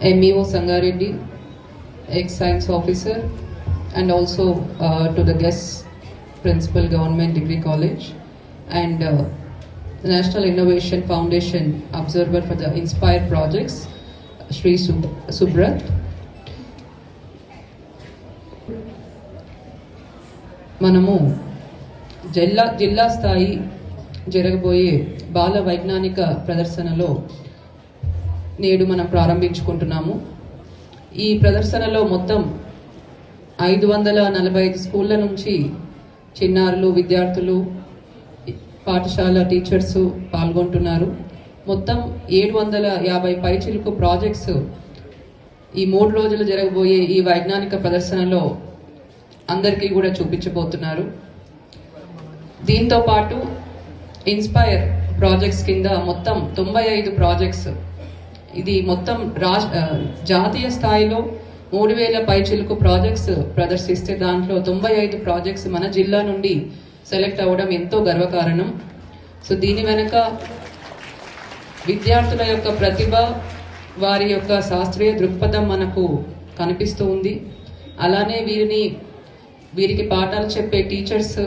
MEO Sangareddy, ex-science officer, and also uh, to the guest principal government degree college and uh, the National Innovation Foundation observer for the Inspire projects, Sri Sub- Subrat. మనము జిల్లా జిల్లా స్థాయి జరగబోయే బాల వైజ్ఞానిక ప్రదర్శనలో నేడు మనం ప్రారంభించుకుంటున్నాము. ఈ ప్రదర్శనలో మొత్తం ఐదు వందల నలభై ఐదు స్కూళ్ళ నుంచి చిన్నారులు విద్యార్థులు పాఠశాల టీచర్స్ పాల్గొంటున్నారు. మొత్తం ఏడు వందల యాభై పైచిలకు ప్రాజెక్ట్స్ ఈ మూడు రోజులు జరగబోయే ఈ వైజ్ఞానిక ప్రదర్శనలో అందరికీ కూడా చూపించబోతున్నారు. దీంతో పాటు ఇన్స్పైర్ ప్రాజెక్ట్స్ కింద మొత్తం తొంభై ఐదు ప్రాజెక్ట్స్ ఇది మొత్తం రాజ్ జాతీయ స్థాయిలో మూడు వేల పైచిలుకు ప్రాజెక్ట్స్ ప్రదర్శిస్తే దాంట్లో తొంభై ఐదు ప్రాజెక్ట్స్ మన జిల్లా నుండి సెలెక్ట్ అవ్వడం ఎంతో గర్వకారణం. సో దీని వెనక విద్యార్థుల యొక్క ప్రతిభ వారి యొక్క శాస్త్రీయ దృక్పథం మనకు కనిపిస్తూ ఉంది. అలానే వీరిని వీరికి పాఠాలు చెప్పే టీచర్స్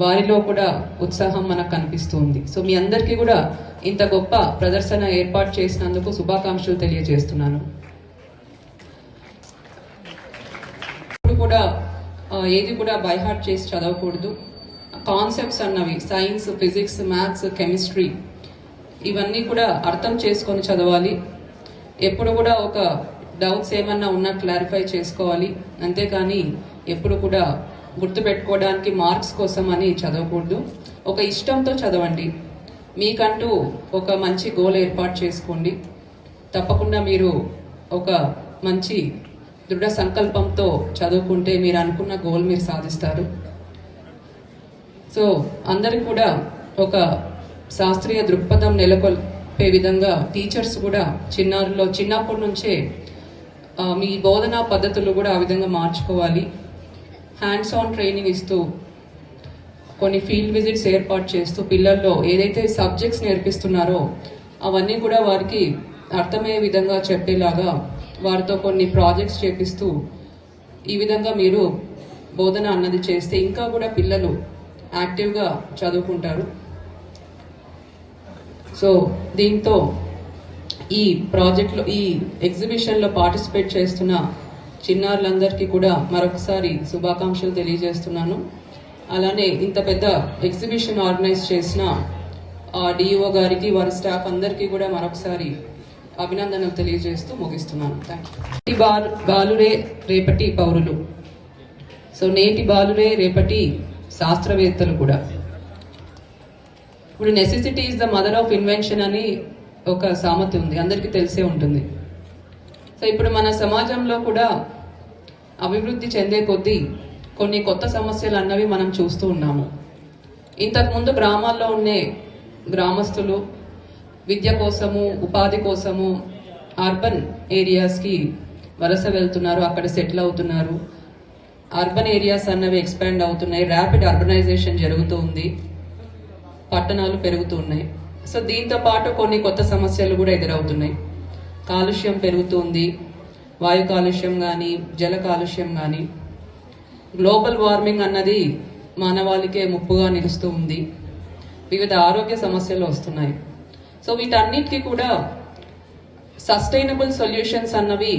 వారిలో కూడా ఉత్సాహం మనకు కనిపిస్తుంది. సో మీ అందరికీ కూడా ఇంత గొప్ప ప్రదర్శన ఏర్పాటు చేసినందుకు శుభాకాంక్షలు తెలియజేస్తున్నాను. ఇప్పుడు కూడా ఏది కూడా బైహార్ట్ చేసి చదవకూడదు. కాన్సెప్ట్స్ అన్నవి సైన్స్ ఫిజిక్స్ మ్యాథ్స్ కెమిస్ట్రీ ఇవన్నీ కూడా అర్థం చేసుకొని చదవాలి. ఎప్పుడు కూడా ఒక డౌట్స్ ఏమన్నా ఉన్నా క్లారిఫై చేసుకోవాలి. అంతేకాని ఎప్పుడు కూడా గుర్తుపెట్టుకోవడానికి మార్క్స్ కోసం అని చదవకూడదు. ఒక ఇష్టంతో చదవండి. మీకంటూ ఒక మంచి గోల్ ఏర్పాటు చేసుకోండి. తప్పకుండా మీరు ఒక మంచి దృఢ సంకల్పంతో చదువుకుంటే మీరు అనుకున్న గోల్ మీరు సాధిస్తారు. సో అందరికి కూడా ఒక శాస్త్రీయ దృక్పథం నెలకొల్పే విధంగా టీచర్స్ కూడా చిన్నారులో చిన్నప్పటి నుంచే మీ బోధనా పద్ధతులు కూడా ఆ విధంగా మార్చుకోవాలి. హ్యాండ్స్ ఆన్ ట్రైనింగ్ ఇస్తూ కొన్ని ఫీల్డ్ విజిట్స్ ఏర్పాటు చేస్తూ పిల్లల్లో ఏదైతే సబ్జెక్ట్స్ నేర్పిస్తున్నారో అవన్నీ కూడా వారికి అర్థమయ్యే విధంగా చెప్పేలాగా వారితో కొన్ని ప్రాజెక్ట్స్ చేపిస్తూ ఈ విధంగా మీరు బోధన అన్నది చేస్తే ఇంకా కూడా పిల్లలు యాక్టివ్గా చదువుకుంటారు. సో దీంతో ఈ ప్రాజెక్ట్లో ఈ ఎగ్జిబిషన్లో పార్టిసిపేట్ చేస్తున్న చిన్నారులందరికీ కూడా మరొకసారి శుభాకాంక్షలు తెలియజేస్తున్నాను. అలానే ఇంత పెద్ద ఎగ్జిబిషన్ ఆర్గనైజ్ చేసిన ఆ డిఈఓ గారికి వారి స్టాఫ్ అందరికీ కూడా మరొకసారి అభినందనలు తెలియజేస్తూ ముగిస్తున్నాను. థ్యాంక్ బాలు బాలురే రేపటి పౌరులు. సో నేటి బాలురే రేపటి శాస్త్రవేత్తలు కూడా. ఇప్పుడు necessity is the mother of invention అని ఒక సామెత ఉంది. అందరికీ తెలిసే ఉంటుంది. సో ఇప్పుడు మన సమాజంలో కూడా అభివృద్ధి చెందే కొద్దీ కొన్ని కొత్త సమస్యలు అన్నవి మనం చూస్తూ ఉన్నాము. ఇంతకుముందు గ్రామాల్లో ఉండే గ్రామస్తులు విద్య కోసము ఉపాధి కోసము అర్బన్ ఏరియాస్కి వలస వెళ్తున్నారు అక్కడ సెటిల్ అవుతున్నారు. అర్బన్ ఏరియాస్ అన్నవి ఎక్స్పాండ్ అవుతున్నాయి. ర్యాపిడ్ అర్బనైజేషన్ జరుగుతూ ఉంది. పట్టణాలు పెరుగుతూ ఉన్నాయి. సో దీంతో పాటు కొన్ని కొత్త సమస్యలు కూడా ఎదురవుతున్నాయి. కాలుష్యం పెరుగుతుంది వాయు కాలుష్యం కానీ జల కాలుష్యం కానీ గ్లోబల్ వార్మింగ్ అన్నది మానవాళికే ముప్పుగా నిలుస్తూ ఉంది. వివిధ ఆరోగ్య సమస్యలు వస్తున్నాయి. సో వీటన్నిటికీ కూడా సస్టైనబుల్ సొల్యూషన్స్ అన్నవి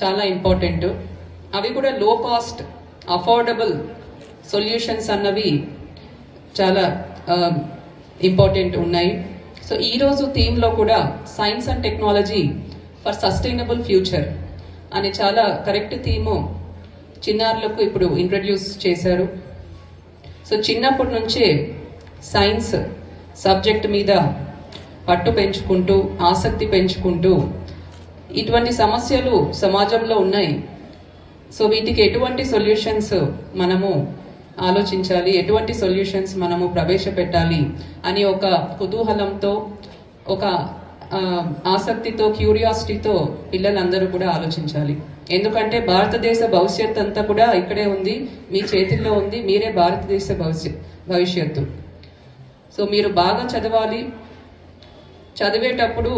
చాలా ఇంపార్టెంట్. అవి కూడా లో కాస్ట్ అఫోర్డబుల్ సొల్యూషన్స్ అన్నవి చాలా ఇంపార్టెంట్ ఉన్నాయి. సో ఈరోజు థీమ్లో కూడా science and technology for sustainable future అనే చాలా కరెక్ట్ థీము చిన్నారులకు ఇప్పుడు ఇంట్రడ్యూస్ చేశారు. సో చిన్నప్పటి నుంచే సైన్స్ సబ్జెక్ట్ మీద పట్టు పెంచుకుంటూ ఆసక్తి పెంచుకుంటూ ఇటువంటి సమస్యలు సమాజంలో ఉన్నాయి. సో వీటికి ఎటువంటి సొల్యూషన్స్ మనము ఆలోచించాలి ఎటువంటి సొల్యూషన్స్ మనము ప్రవేశపెట్టాలి అని ఒక కుతూహలంతో ఒక ఆసక్తితో క్యూరియాసిటీతో పిల్లలందరూ కూడా ఆలోచించాలి. ఎందుకంటే భారతదేశ భవిష్యత్ అంతా కూడా ఇక్కడే ఉంది మీ చేతుల్లో ఉంది మీరే భారతదేశ భవిష్యత్ భవిష్యత్తు. సో మీరు బాగా చదవాలి. చదివేటప్పుడు